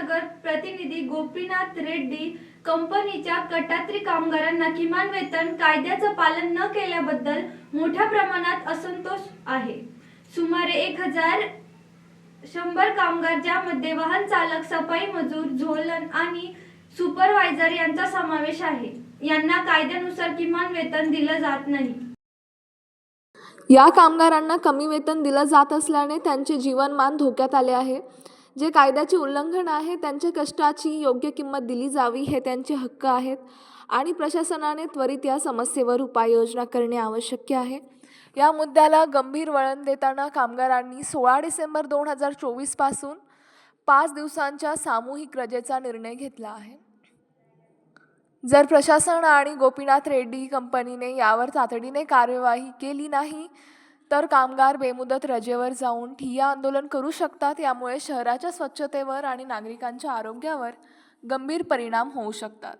नगर प्रतिनिधी गोपीनाथ रेड्डी कंपनीच्या कटात्री कामगारांना किमान वेतन कायद्याचं पालन न केल्याबद्दल मोठ्या प्रमाणात असंतोष आहे. सुमारे एक हजार शंभर कामगार ज्यामध्ये वाहन चालक सफाई मजूर झोलन आणि सुपरवायझर यांचा समावेश आहे. यांना कायद्यानुसार किमान वेतन दिलं जात नाही. या कामगारांना कमी वेतन दिलं जात असल्याने त्यांचे जीवनमान धोक्यात आले आहे. जे कायद्याचे उल्लंघन आहे त्यांच्या कष्टाची योग्य किंमत दिली जावी हे त्यांचे हक्क आहेत आणि प्रशासनाने त्वरित या समस्येवर उपाययोजना करणे आवश्यक आहे. या मुद्द्याला गंभीर वळण देताना कामगारांनी सोळा डिसेंबर दोन हजार चोवीसपासून पाच दिवसांच्या सामूहिक रजेचा निर्णय घेतला आहे. जर प्रशासन आणि गोपीनाथ रेड्डी कंपनीने यावर तातडीने कार्यवाही केली नाही तर कामगार बेमुदत रजेवर जाऊन ठिय्या आंदोलन करू शकतात यामुळे शहराच्या स्वच्छतेवर आणि नागरिकांच्या आरोग्यावर गंभीर परिणाम होऊ शकतात.